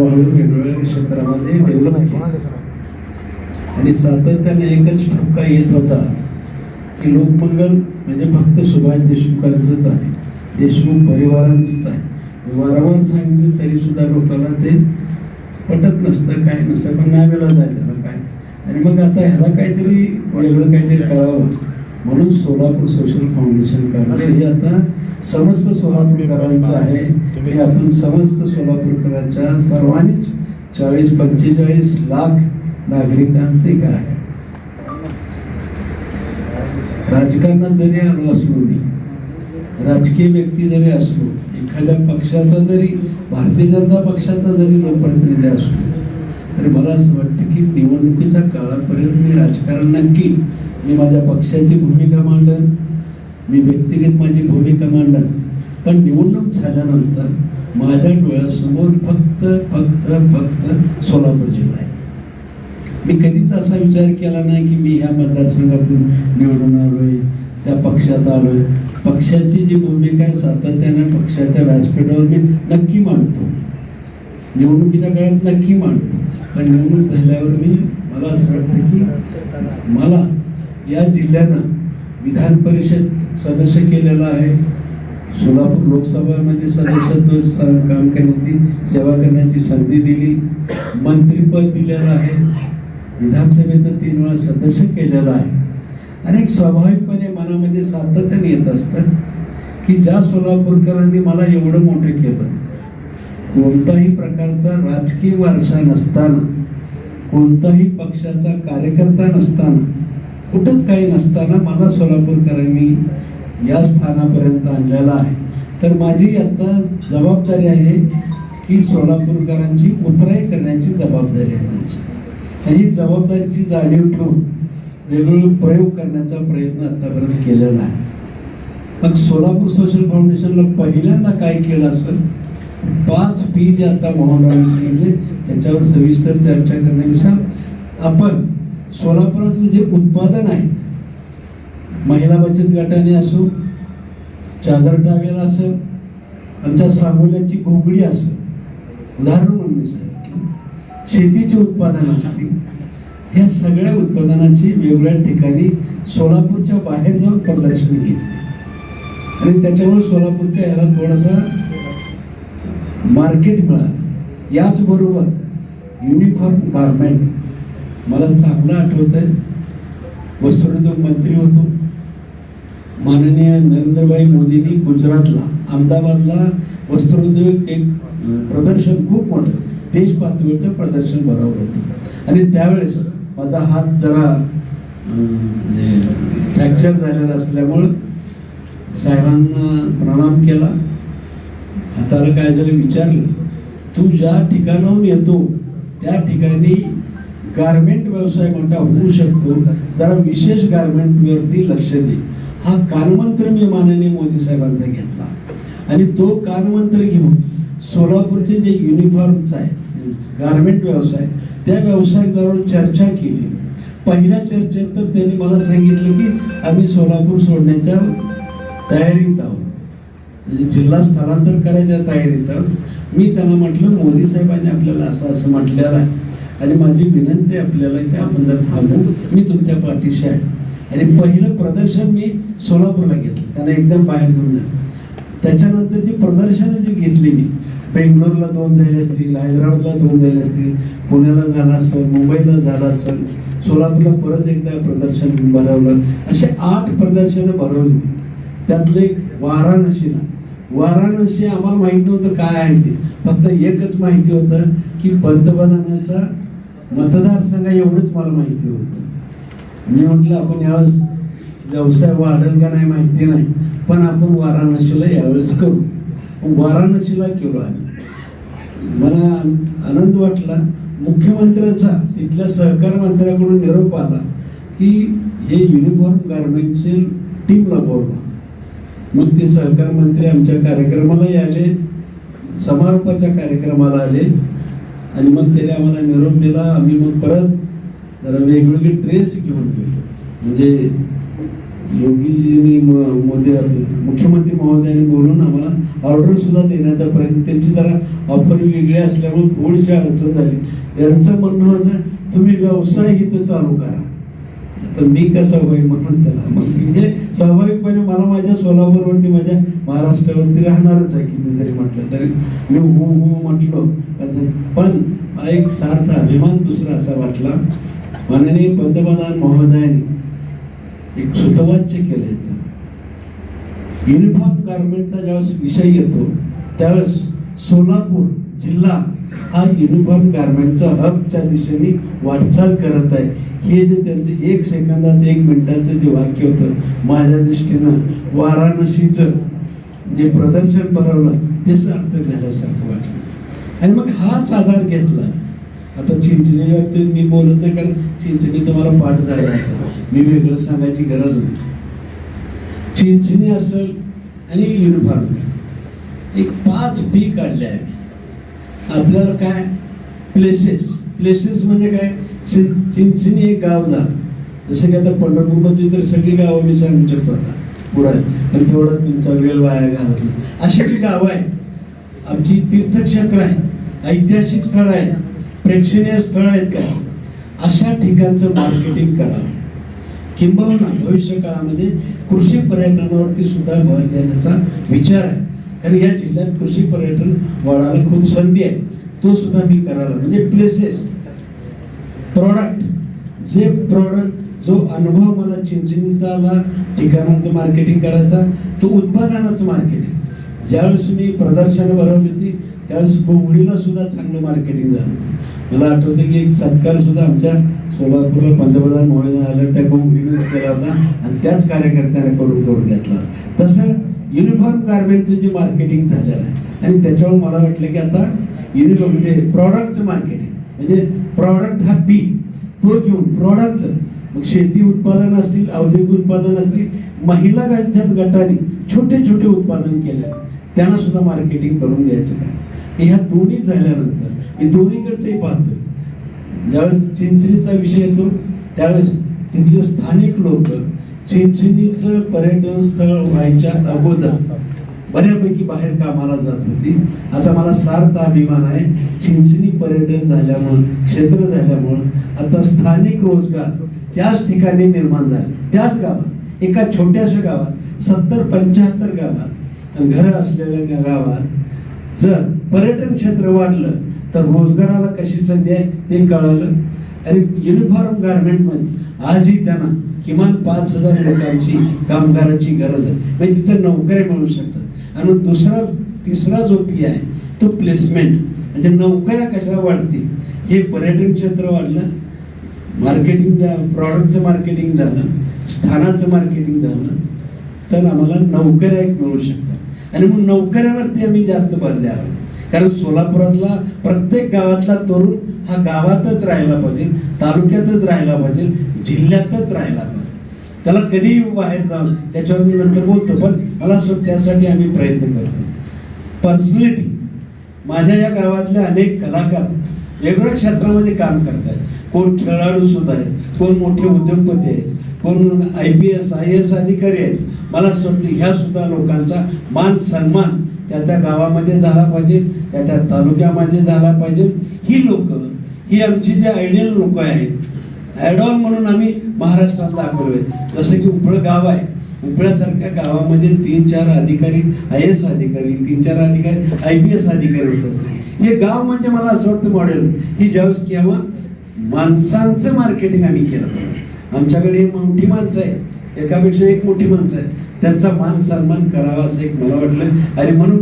हळूहळू वेगवेगळ्या क्षेत्रामध्ये डेव्हलप आणि सातत्याने एकच ठपका येत होता की लोकमंगल म्हणजे फक्त सुभाष देशमुखांचंच आहे. देशमुख परिवारांचंच आहे. वारंवार सांगितलं तरी सुद्धा लोकांना ते पटत नसतं काय नसतं. पण नावेलाच आहे त्याला काय? आणि मग आता ह्याला काहीतरी वेगळं काहीतरी करावं. म्हणून सोलापूर सोशल फाउंडेशन काढलं हे आता समस्त सोलापूरकरांचं आहे. हे आपण समस्त सोलापूरकरांच्या सर्वांनीच चाळीस पंचेचाळीस लाख नागरिकांचे एक आहे. राजकारणात जरी आलो असलो मी राजकीय व्यक्ती जरी असलो एखाद्या पक्षाचा जरी भारतीय जनता पक्षाचा जरी लोकप्रतिनिधी असलो तरी मला असं वाटतं की निवडणुकीच्या काळापर्यंत मी राजकारण नक्की मी माझ्या पक्षाची भूमिका मांडन मी व्यक्तिगत माझी भूमिका मांडन. पण निवडणूक झाल्यानंतर माझ्या डोळ्यासमोर फक्त फक्त फक्त सोलापूर जिल्हा आहे. मी कधीच असा विचार केला नाही की मी ह्या मतदारसंघातून निवडून आलोय त्या पक्षात आलोय. पक्षाची जी भूमिका आहे सातत्याने पक्षाच्या व्यासपीठावर मी नक्की मांडतो. निवडणुकीच्या काळात नक्की मांडतो. पण निवडणूक झाल्यावर मी मला असं वाटतं की मला या जिल्ह्यानं विधान परिषद सदस्य केलेलं आहे. सोलापूर लोकसभामध्ये सदस्यत्व काम करण्याची सेवा करण्याची संधी दिली. मंत्रीपद दिलेलं आहे. विधानसभेचं तीन वेळा सदस्य केलेलं आहे. आणि एक स्वाभाविकपणे मनामध्ये सातत्याने येत असतं की ज्या सोलापूरकरांनी मला एवढं मोठं केलं कोणताही प्रकारचा राजकीय वारसा नसताना कोणताही पक्षाचा कार्यकर्ता नसताना कुठंच काही नसताना मला सोलापूरकरांनी या स्थानापर्यंत आणलेला आहे. तर माझी आता जबाबदारी आहे की सोलापूरकरांची उतराई करण्याची जबाबदारी आहे माझी. आणि ही जबाबदारीची जाणीव ठेवून वेगवेगळे प्रयोग करण्याचा प्रयत्न आतापर्यंत केलेला आहे. मग सोलापूर सोशल फाउंडेशनला पहिल्यांदा काय केलं असेल? पाच पी जे आता मोहनरावांनी सांगितले त्याच्यावर सविस्तर चर्चा करण्यापेक्षा आपण सोलापुरातले जे उत्पादन आहेत महिला बचत गटाने असो चादर टावेल असं आमच्या सांगोल्याची घोगडी असं उदाहरण म्हणून सांगितलं. शेतीची उत्पादनं असतील ह्या सगळ्या उत्पादनाची वेगवेगळ्या ठिकाणी सोलापूरच्या बाहेर जाऊन प्रदर्शन घेतली. आणि त्याच्यामुळे सोलापूरच्या ह्याला थोडासा मार्केट मिळालं. याचबरोबर युनिफॉर्म गारमेंट मला चांगलं आठवत आहे वस्त्रोद्योग मंत्री होतो माननीय नरेंद्रभाई मोदींनी गुजरातला अहमदाबादला वस्त्रोद्योग एक प्रदर्शन खूप मोठं देश पातळीचं प्रदर्शन भरवलं होतं. आणि त्यावेळेस माझा हात जरा म्हणजे फ्रॅक्चर झालेला असल्यामुळं साहेबांना प्रणाम केला. हाताला काय झालं विचारलं तू ज्या ठिकाणाहून येतो त्या ठिकाणी गारमेंट व्यवसाय मोठा होऊ शकतो. जरा विशेष गारमेंटवरती लक्ष दे. हा कानमंत्र मी माननीय मोदी साहेबांचा घेतला. आणि तो कानमंत्र घेऊन सोलापूरचे जे युनिफॉर्म्स आहेत गारमेंट व्यवसाय त्या व्यवसायदारावर चर्चा केली. पहिल्या चर्चेत तर त्यांनी मला सांगितलं की आम्ही सोलापूर सोडण्याच्या तयारीत आहोत. म्हणजे जिल्हा स्थलांतर करायच्या तयारीत आहोत. मी त्यांना म्हटलं मोदी साहेबांनी आपल्याला असं असं म्हटलेलं आहे. आणि माझी विनंती आपल्याला की आपण जर थांबू मी तुमच्या पाठीशी आहे. आणि पहिलं प्रदर्शन मी सोलापूरला घेतलं त्यांना एकदम बाहेर घेऊन जाणं त्याच्यानंतर जी प्रदर्शनं जी घेतली मी बेंगलोरला दोन झाले असतील हैदराबादला दोन झाले असतील पुण्याला झालं असेल मुंबईला झालं असेल सोलापूरला परत एकदा प्रदर्शन भरवलं. असे आठ प्रदर्शनं भरवली मी. त्यातलं एक वाराणसीला वाराणसी आम्हाला माहीत नव्हतं काय आहे ते. फक्त एकच माहिती होतं की पंतप्रधानाचा मतदारसंघ एवढंच मला माहिती होतं. मी म्हटलं आपण यावेळेस व्यवसाय वाढेल का नाही माहिती नाही पण आपण वाराणसीला यावेळेस करू. मग वाराणसीला केलो आम्ही. मला आन- आनंद वाटला. मुख्यमंत्र्याचा तिथल्या सहकार मंत्र्याकडून निरोप आला की हे युनिफॉर्म गार्मेंटचे टीमला बोलवा. मग ते सहकार मंत्री आमच्या कार्यक्रमालाही आले समारोपाच्या कार्यक्रमाला आले. आणि मग त्याने आम्हाला निरोप दिला. आम्ही मग परत जरा वेगवेगळे ड्रेस घेऊन गेलो. म्हणजे योगीजींनी म- मोदी मुख्यमंत्री महोदयांनी बोलून आम्हाला ऑर्डर सुद्धा देण्याचा प्रयत्न त्यांची जरा ऑफर वेगळी असल्यामुळे थोडीशी अडचण झाली. त्यांचं म्हणणं होतं तुम्ही व्यवसाय इथं चालू करा. तर मी कसं होईल म्हणून त्याला? मग म्हणजे स्वाभाविकपणे मला माझ्या सोलापूरवरती माझ्या महाराष्ट्रावरती राहणारच आहे किती जरी म्हटलं तरी. मी हो हो म्हटलो. पण मला एक सार्थ अभिमान दुसरा असा वाटला. माननीय पंतप्रधान महोदयाने एक सुतवाच्य केलं याचं युनिफॉर्म गार्मेंटचा ज्यावेळेस विषय येतो त्यावेळेस सोलापूर जिल्हा हा युनिफॉर्म गार्मेंटचा हबच्या दिशेने वाटचाल करत आहे. हे जे त्यांचं एक सेकंदाचं एक मिनिटाचं जे वाक्य होतं माझ्या दृष्टीनं वाराणसीचं जे प्रदर्शन भरवलं ते सार्थ झाल्यासारखं वाटलं. आणि मग हाच आधार घेतला. आता चिंचणी बाबतीत मी बोलत नाही कारण चिंचणी तुम्हाला पाठ झाला होता. मी वेगळं सांगायची गरज नाही. चिंचणी असेल आणि युनिफॉर्म एक पाच पी काढले आहे आपल्याला काय? प्लेसेस प्लेसेस म्हणजे काय? चिं- चिंचणी एक गाव झालं. जसं की आता पंढरपूरमध्ये तर सगळी गावं मी सांगू शकतो आता. पुढं. आणि तेवढं तुमचा वेळ वाया घालत नाही. अशी जी गावं आहेत आमची तीर्थक्षेत्र आहे ऐतिहासिक स्थळ आहेत प्रेक्षणीय स्थळ आहेत काय? अशा ठिकाणचं मार्केटिंग करावं. किंबहुना भविष्य काळामध्ये कृषी पर्यटनावरती सुद्धा भर देण्याचा विचार आहे. कारण या जिल्ह्यात कृषी पर्यटन वाढायला खूप संधी आहे. तो सुद्धा मी करायला म्हणजे प्लेसेस प्रॉडक्ट जे प्रॉडक्ट जो अनुभव मला चिंचणीचा आला ठिकाणाचं मार्केटिंग करायचा तो उत्पादनाचं मार्केटिंग ज्यावेळेस मी प्रदर्शनं भरवली होती त्यावेळेस बोंगडीला सुद्धा चांगलं मार्केटिंग झालं होतं. मला आठवतं की एक सत्कार सुद्धा आमच्या सोलापूरला पंतप्रधान मोहन आलं त्या गोंगडीनेच केला होता आणि त्याच कार्यकर्त्याने करून करून घेतला तसं युनिफॉर्म गार्मेंटचं जे मार्केटिंग झालेलं आहे. आणि त्याच्यावर मला वाटलं की आता युनिफॉर्म म्हणजे प्रॉडक्टचं मार्केटिंग म्हणजे प्रॉडक्ट हा पी तो घेऊन प्रॉडक्टचं मग शेती उत्पादन असतील औद्योगिक उत्पादन असतील महिला राज्यात गटाने छोटे छोटे उत्पादन केले त्यांना सुद्धा मार्केटिंग करून द्यायचं काय? ह्या दोन्ही झाल्यानंतर मी दोन्हीकडचंही पाहतोय. ज्यावेळेस चिंचणीचा विषय येतो त्यावेळेस तिथले स्थानिक लोक चिंचणीचं पर्यटन स्थळ व्हायच्या अगोदर बऱ्यापैकी बाहेर कामाला जात होती. आता मला सार्थ अभिमान आहे. चिंचणी पर्यटन झाल्यामुळं क्षेत्र झाल्यामुळं आता स्थानिक रोजगार त्याच ठिकाणी निर्माण झाले. त्याच गावात एका छोट्याशा गावात सत्तर पंच्याहत्तर गावात. घरं असलेल्या गावात जर पर्यटन क्षेत्र वाढलं तर रोजगाराला कशी संधी आहे ते कळालं. आणि युनिफॉर्म गार्मेंटमध्ये आजही त्यांना किमान पाच हजार लोकांची कामगारांची गरज आहे. म्हणजे तिथं नोकऱ्या मिळू शकतात. आणि दुसरा तिसरा जो पी आहे तो प्लेसमेंट म्हणजे नोकऱ्या कशा वाढतील? हे पर्यटन क्षेत्र वाढलं. मार्केटिंग प्रॉडक्टचं मार्केटिंग झालं. स्थानाचं मार्केटिंग झालं. तर आम्हाला नोकऱ्या एक मिळू शकतात. आणि मग नोकऱ्यावरती आम्ही जास्त भर द्यायला कारण सोलापुरातला प्रत्येक गावातला तरुण हा गावातच राहायला पाहिजे तालुक्यातच राहायला पाहिजे जिल्ह्यातच राहायला पाहिजे. त्याला कधीही बाहेर जाऊन त्याच्यावर मी नंतर बोलतो पण मला असं त्यासाठी आम्ही प्रयत्न करतो. पर्सनॅलिटी माझ्या या गावातले अनेक कलाकार वेगवेगळ्या क्षेत्रामध्ये काम करत आहेत कोण खेळाडू सुद्धा आहेत कोण मोठे उद्योगपती आहेत कोण I P S I S अधिकारी आहेत. मला असं वाटतं ह्या सुद्धा लोकांचा मान सन्मान त्या त्या गावामध्ये झाला पाहिजे त्या त्या तालुक्यामध्ये झाला पाहिजे. ही लोक ही आमची जी आयडियल लोक आहेत. ॲडॉल म्हणून आम्ही महाराष्ट्रात दाखवलो आहे. जसं की उपळ गाव आहे. उपळ्यासारख्या गावामध्ये तीन चार अधिकारी आय एस अधिकारी तीन चार अधिकारी आय पी एस अधिकारी होत असते हे गाव म्हणजे मला असं वाटतं मॉडेल ही ज्यावेळेस केव्हा माणसांचं मार्केटिंग आम्ही केलं. आमच्याकडे मोठी माणसं आहेत. एकापेक्षा एक मोठी माणसं आहेत. त्यांचा मान सन्मान करावा असं एक मला वाटलं. आणि म्हणून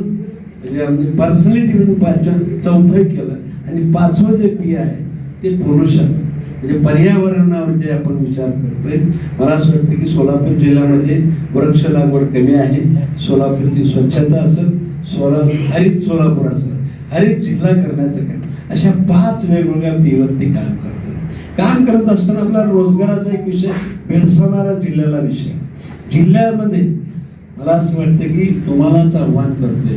म्हणजे पर्सनॅलिटी म्हणून पाचवं चौथं केलं. आणि पाचवं जे पी आहे ते पोल्युशन म्हणजे पर्यावरणावर जे आपण विचार करतोय. मला असं वाटतं की सोलापूर जिल्ह्यामध्ये वृक्ष लागवड कमी आहे. सोलापूरची स्वच्छता असेल सोला हरित सोलापूर असेल. हरित जिल्हा करण्याचं काय? अशा पाच वेगवेगळ्या पीवरती काम करतात. काम करत असताना आपला रोजगाराचा एक विषय भेडसवणारा जिल्ह्याला विषय. जिल्ह्यामध्ये मला असं वाटतं की तुम्हालाच आव्हान करतोय.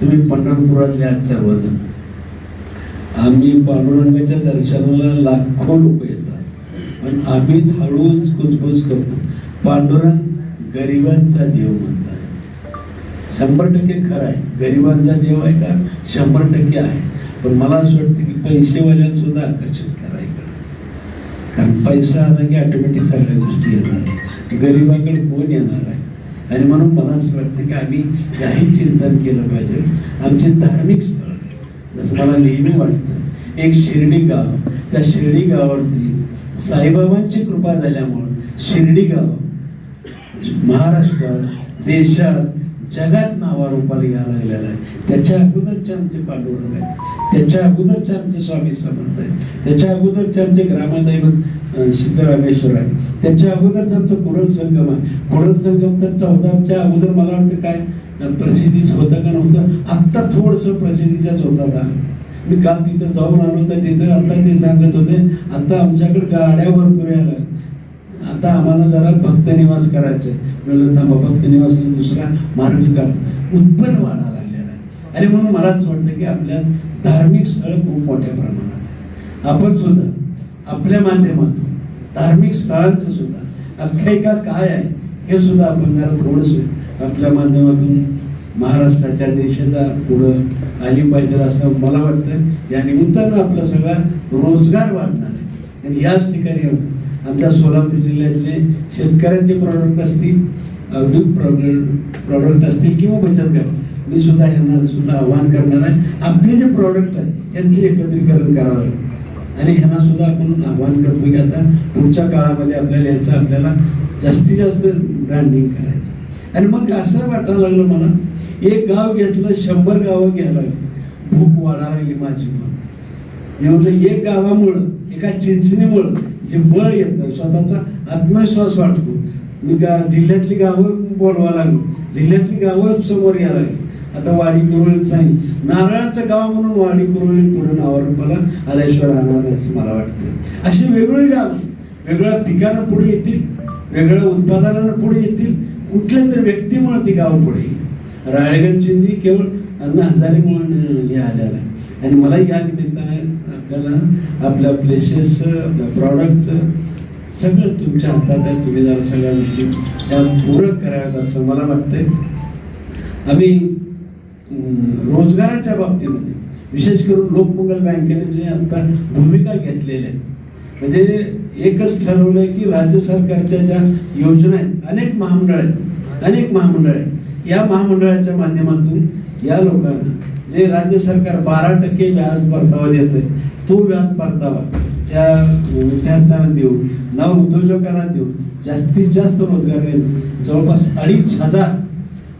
तुम्ही पंढरपुरातले आहात सर्वजण आम्ही पांडुरंगाच्या दर्शनाला लाखो लोक येतात. पण आम्हीच हळूच कुजबुज करतो. पांडुरंग गरिबांचा देव म्हणतात. शंभर टक्के खरं आहे. गरिबांचा देव आहे का? शंभर टक्के आहे. पण मला असं वाटतं की पैसेवाल्यांसुद्धा आकर्षित करायकडे कारण पैसा आला की ऑटोमॅटिक सगळ्या गोष्टी येतात. गरिबाकडे कोण येणार आहे? आणि म्हणून मला असं वाटतं की आम्ही काही चिंतन केलं पाहिजे. आमचे धार्मिक स्थळ जसं मला नेहमी वाटतं एक शिर्डी गाव त्या शिर्डी गावावरती साईबाबांची कृपा झाल्यामुळं शिर्डी गाव महाराष्ट्रात देशात जगात नावारूपाला यायला लागलेला आहे. त्याच्या अगोदरचे आमचे पांडुरंग आहेत. त्याच्या अगोदरचे आमचे स्वामी समर्थ आहेत. त्याच्या अगोदरचे आमचे ग्रामदैवत सिद्धरामेश्वर आहे त्याच्या अगोदरचं आमचं कुडल संगम आहे. कुडल संगम तर चौदाच्या अगोदर मला वाटतं काय प्रसिद्धीच होतं का नव्हतं? आत्ता थोडंसं प्रसिद्धीच्या जोरात आहे मी काल तिथं जाऊन आलो तर तिथं आता ते सांगत होते आत्ता आमच्याकडे गाड्या भरपूर यायला आता आम्हाला जरा भक्त निवास करायचे म्हणलं थांबा भक्त निवासला दुसरा मार्ग काढ उत्पन्न वाढायला लागलेला आहे आणि म्हणून मला असं वाटतं की आपल्या धार्मिक स्थळ खूप मोठ्या प्रमाणात आहे आपण सुद्धा आपल्या माध्यमातून धार्मिक स्थळांचं सुद्धा. आख्यायिका काय आहे हे सुद्धा आपण जरा थोडंसं आपल्या माध्यमातून महाराष्ट्राच्या देशाचा पुढं आली पाहिजे असं मला वाटतं. या निमित्तानं आपला सगळा रोजगार वाढणार आहे. आणि याच ठिकाणी आमच्या सोलापूर जिल्ह्यातले शेतकऱ्यांचे प्रॉडक्ट असतील औद्योगिक प्रॉडक्ट प्रॉडक्ट असतील किंवा बचत गट मी सुद्धा यांना सुद्धा आव्हान करणार आहे. आपले जे प्रॉडक्ट आहे यांचे एकत्रीकरण करावं आणि ह्यांना सुद्धा आपण आव्हान करतो की आता पुढच्या काळामध्ये आपल्याला याचं आपल्याला जास्तीत जास्त ब्रँडिंग करायचं. आणि मग असं वाटायला लागलं मला एक गाव घेतलं शंभर गावं घ्यायला लागली. भूक वाढायली माझी पण म्हटलं एक गावामुळं एका चिंचणीमुळं जे बळ येतं स्वतःचा आत्मविश्वास वाढतो. मी गा जिल्ह्यातली गावं बोलवा लागलो. जिल्ह्यातली गावं समोर यायला लागली. आता वाडी कुरुळी सांग. नारळाचं गाव म्हणून वाडी कुरुळी पुढे नावारूपाला आलेश्वर राहणार नाही असं मला वाटतं. अशी वेगवेगळी गाव वेगळ्या पिकानं पुढे येतील वेगळ्या उत्पादनानं पुढे येतील कुठल्या तरी व्यक्तीमुळे ती गाव पुढे येईल. राळेगण शिंदे केवळ अण्णा हजारे म्हणून हे आलेलं आहे आणि मला या निमित्ताने आपल्याला आपल्या प्लेसेसचं आपल्या प्रॉडक्टचं सगळं तुमच्या हातात आहे. तुम्ही जरा सगळ्या गोष्टी त्या पूरक कराव्यात असं मला वाटतंय. आम्ही रोजगाराच्या बाबतीमध्ये. विशेष करून लोकमंगल बँकेने जे आता भूमिका घेतलेल्या आहेत. म्हणजे एकच ठरवलंय की राज्य सरकारच्या ज्या योजना आहेत अनेक महामंडळ आहेत अनेक महामंडळ आहेत. या महामंडळाच्या माध्यमातून या लोकांना जे राज्य सरकार बारा टक्के व्याज परतावा देत आहे तो व्याज परतावा त्या विद्यार्थ्यांना देऊ नव उद्योजकांना देऊ जास्तीत जास्त रोजगार निर्मिती. जवळपास अडीच हजार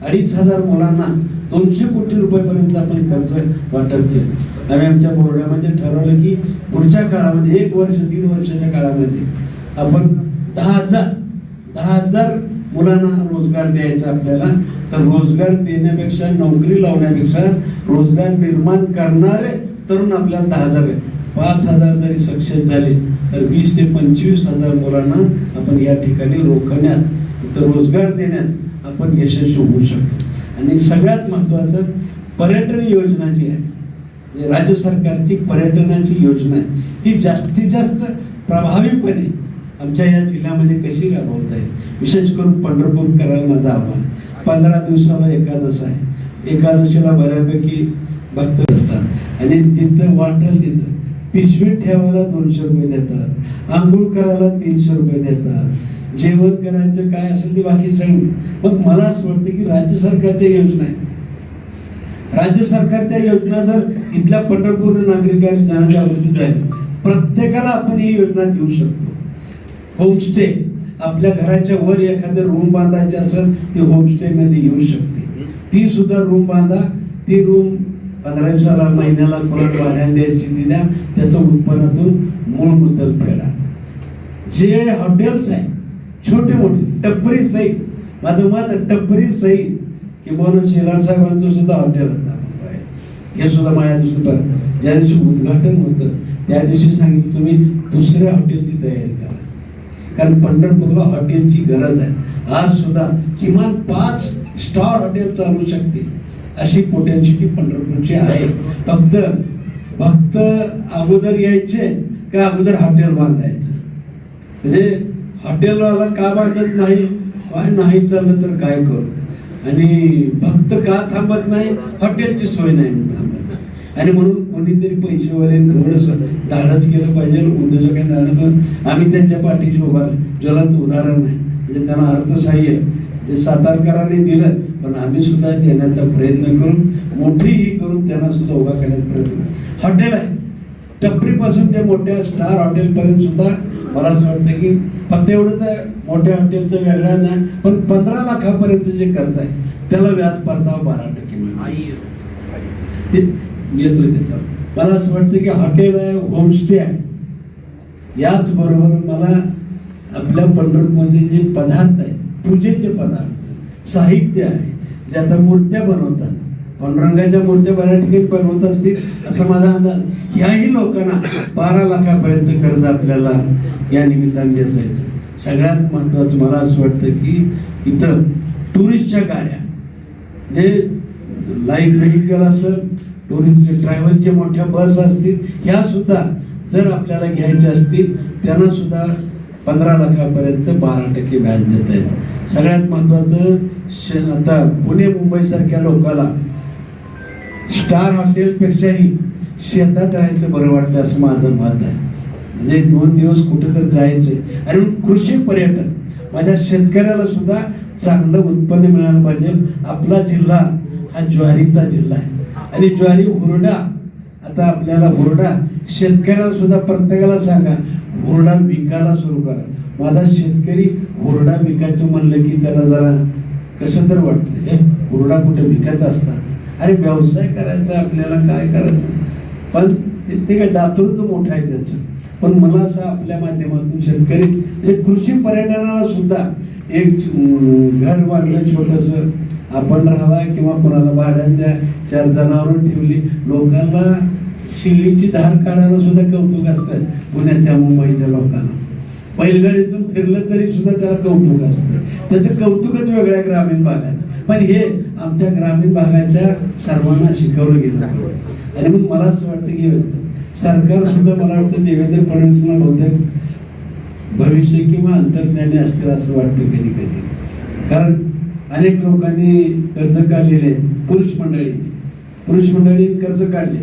अडीच हजार मुलांना दोनशे कोटी रुपयापर्यंत आपण खर्च वाटप केलं. आम्ही आमच्या बोर्डामध्ये ठरवलं की पुढच्या काळामध्ये एक वर्ष दीड वर्षाच्या काळामध्ये आपण दहा हजार दहा हजार मुलांना रोजगार द्यायचा आपल्याला. तर रोजगार देण्यापेक्षा नोकरी लावण्यापेक्षा रोजगार निर्माण करणारे तरुण आपल्याला दहा हजार पाच हजार जरी सक्षम झाले तर वीस ते पंचवीस हजार मुलांना आपण या ठिकाणी रोखण्यात इथं रोजगार देण्यात आपण यशस्वी होऊ शकतो. आणि सगळ्यात महत्त्वाचं पर्यटन योजना जी आहे म्हणजे राज्य सरकारची पर्यटनाची योजना आहे ही जास्तीत जास्त प्रभावीपणे आमच्या या जिल्ह्यामध्ये कशी राबवत आहे? विशेष करून पंढरपूर करायला माझं आव्हान. पंधरा दिवसाला एकादश आहे. एकादशीला बऱ्यापैकी भक्त असतात. आणि जिथं वाटेल तिथं पिशवीत ठेवायला दोनशे रुपये देतात. आंघोळ करायला तीनशे रुपये देतात. जेवण करायचं काय असेल ते बाकी सगळं मग मला असं वाटतं की राज्य सरकारच्या योजना आहेत. राज्य सरकारच्या योजना जर इथल्या पंढरपूर नागरिकांनी जनजागृती झाली प्रत्येकाला आपण ही योजना देऊ शकतो. होमस्टे आपल्या घराच्या वर एखादं रूम बांधायचे असेल ते होमस्टे मध्ये येऊ शकते. ती सुद्धा रूम बांधा. ती रूम पंधरा महिन्याला परत भाड्याने द्यायची ती द्या त्याचं उत्पन्नातून मूळ मुद्दल फेडा. जे हॉटेल्स आहेत छोटे मोठे टपरी सहित. माझं मत टपरी टप्परी सहित किंवा शेलार साहेबांचं सुद्धा हॉटेल होतं आपण पाहिलं. हे सुद्धा माझ्या दिवशी ज्या दिवशी उद्घाटन होतं त्या दिवशी सांगितलं तुम्ही दुसऱ्या हॉटेलची तयारी करा. कारण पंढरपूरला हॉटेलची गरज आहे. आज सुद्धा किमान पाच स्टार हॉटेल चालू शकते. अशी पोटेन्शिटी पंढरपूरची आहे. फक्त फक्त अगोदर यायचे का अगोदर हॉटेल बांधायचं? म्हणजे हॉटेलवाला का वाटत नाही? काय नाही चाललं तर काय करू? आणि भक्त का थांबत नाही? हॉटेलची सोय नाही थांबत आणि म्हणून कोणीतरी पैसेवाले थोडस धाडस केलं पाहिजे उद्योजक धाडस. आम्ही त्यांच्या पाठीशी उभा ज्वलंत उदाहरण आहे. म्हणजे त्यांना अर्थसाह्य जे सातारकरांनी दिलं पण आम्ही सुद्धा देण्याचा प्रयत्न करून मोठी ही करून त्यांना सुद्धा उभा करण्याचा प्रयत्न करू. हॉटेल आहे. टपरीपासून ते मोठ्या स्टार हॉटेलपर्यंत सुद्धा मला असं वाटतं की फक्त एवढंच आहे मोठ्या हॉटेलचं वेगळं नाही पण पंधरा लाखापर्यंत जे कर्ज आहे त्याला व्याज परतावा बारा टक्के मिळतो. ते येतोय त्याच्यावर मला असं वाटतं की हॉटेल आहे होमस्टे आहे याचबरोबर मला आपल्या पंढरपूरमध्ये जे पदार्थ आहेत पूजेचे पदार्थ साहित्य आहे जे आता मूर्त्या बनवतात पांडुरंगाच्या मूर्त्या बऱ्याच ठिकाणी बनवत असतील असं माझा अंदाज. ह्याही लोकांना बारा लाखापर्यंत कर्ज आपल्याला या निमित्ताने देता येतं. सगळ्यात महत्त्वाचं मला असं वाटतं की इथं टुरिस्टच्या गाड्या जे लाइट व्हेकल असेल टुरिस्ट ट्रॅव्हलच्या मोठ्या बस असतील ह्या सुद्धा जर आपल्याला घ्यायच्या असतील त्यांना सुद्धा पंधरा लाखापर्यंत बारा टक्के व्याज देता आहेत सगळ्यात महत्त्वाचं श आता पुणे मुंबईसारख्या लोकाला स्टार हॉटेलपेक्षाही शेतात राहायचं बरं वाटतं असं माझं मत आहे. म्हणजे दोन दिवस कुठं तर जायचं आणि कृषी पर्यटन. माझ्या शेतकऱ्याला सुद्धा चांगलं उत्पन्न मिळालं पाहिजे. आपला जिल्हा हा ज्वारीचा जिल्हा आहे. आणि ज्वारी हुरडा आता आपल्याला हुरडा शेतकऱ्याला सुद्धा प्रत्येकाला सांगा हुरडा विकायला सुरू करा. माझा शेतकरी हुरडा विकायचं म्हणलं की त्याला जरा कसं तर वाटतं हे? हुरडा कुठे विकत असतात? अरे व्यवसाय करायचा आपल्याला काय करायचं? पण ते- काय दातृत्व मोठं आहे त्याचं. पण मला असं आपल्या माध्यमातून शेतकरी म्हणजे कृषी पर्यटनाला सुद्धा एक घर बांधलं छोटस आपण राहावा किंवा कोणाला भाड्यानं द्या चार जनावरं ठेवली लोकांना शिल्लीची धार काढायला सुद्धा कौतुक असतं पुण्याच्या मुंबईच्या लोकांना. बैलगाडीतून फिरलं तरी सुद्धा त्याला कौतुक असतं. त्याचं कौतुकच वेगळ्या ग्रामीण भागाचं. पण हे आमच्या ग्रामीण भागाच्या सर्वांना शिकवलं गेलं पाहिजे. आणि मग मला असं वाटतं की सरकार सुद्धा मला वाटतं देवेंद्र फडणवीसला बहुतेक भविष्य किंवा अंतर्ज्ञानी असतील असं वाटतं कधी कधी. कारण अनेक लोकांनी कर्ज काढलेले आहेत पुरुष मंडळींनी. पुरुष मंडळी कर्ज काढले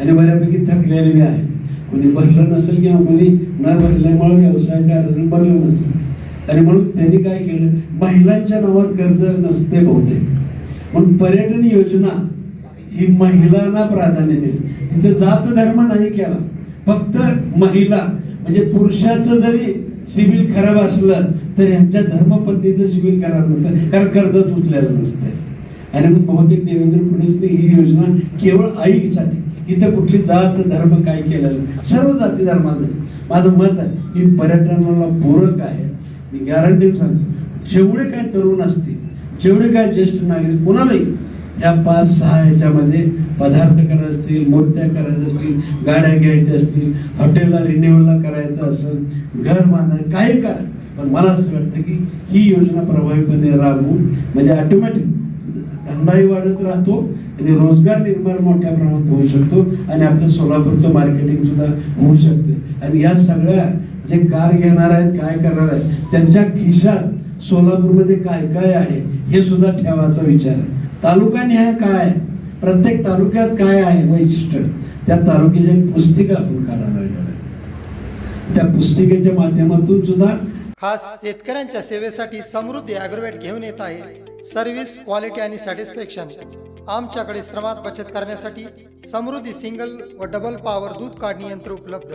आणि बऱ्यापैकी थकलेले आहेत. कोणी भरलं नसेल किंवा कोणी न भरल्यामुळे व्यवसायाच्या अडचणी भरलं नसेल आणि म्हणून त्यांनी काय केलं? महिलांच्या नावावर कर्ज नसते बहुतेक. म्हणून पर्यटन योजना ही महिलांना प्राधान्य दिली. तिथे जात धर्म नाही केला. फक्त महिला म्हणजे पुरुषाचं जरी सिबिल खराब असलं तर यांच्या धर्मपत्नीचं सिबिल खराब नसतं कारण कर्ज उचलेलं नसतं. आणि मग बहुतेक देवेंद्र फडणवीसने ही योजना केवळ आईसाठी इथं कुठली जात धर्म काय केलेलं सर्व जाती धर्माचं माझं मत आहे ही पर्यटनाला पूरक आहे. मी गॅरंटी सांगतो. जेवढे काय तरुण असतील जेवढे काय ज्येष्ठ नागरिक कोणालाही या पाच सहा ह्याच्यामध्ये पदार्थ करायचे असतील मूर्त्या करायच्या असतील गाड्या घ्यायच्या असतील हॉटेलला रिन्युअलला करायचं असेल घर बांधायचं काही करा. पण मला असं वाटतं की ही योजना प्रभावीपणे राबवू. म्हणजे ऑटोमॅटिक धंदाही वाढत राहतो आणि रोजगार निर्माण मोठ्या प्रमाणात होऊ शकतो आणि आपलं सोलापूरचं मार्केटिंग सुद्धा होऊ शकते. आणि या सगळ्या जे कार घेणार आहेत काय करणार आहेत त्यांच्या खिशात सोलापूरमध्ये काय काय आहे हे सुद्धा ठेवायचा विचार आहे. तालुका निहाय काय? आहे प्रत्येक तालुक्यात काय आहे वैशिष्ट्य? त्या तालुक्याची पुस्तिका आपण काढायला आहे. त्या पुस्तिकेच्या माध्यमातून सुद्धा खास शेतकऱ्यांच्या सेवेसाठी समृद्धी ॲग्रोवेट घेऊन येत आहे. सर्व्हिस क्वालिटी आणि सॅटिस्फॅक्शन आमच्याकडे श्रमात बचत करण्यासाठी समृद्धी सिंगल व डबल पॉवर दूध काढणी यंत्र उपलब्ध.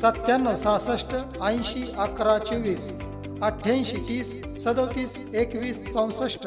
सत्त्याण्णव सहासष्ट ऐंशी अकरा चोवीस अठ्ठ्याऐंशी तीस सदोतीस एकवीस चौसष्ट